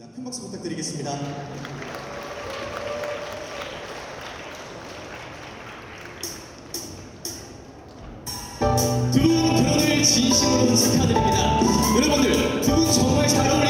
감사합니다. 큰 박수 부탁드리겠습니다. 두 분 결혼을 진심으로 축하드립니다. 여러분들 두 분 정말 잘 어울리.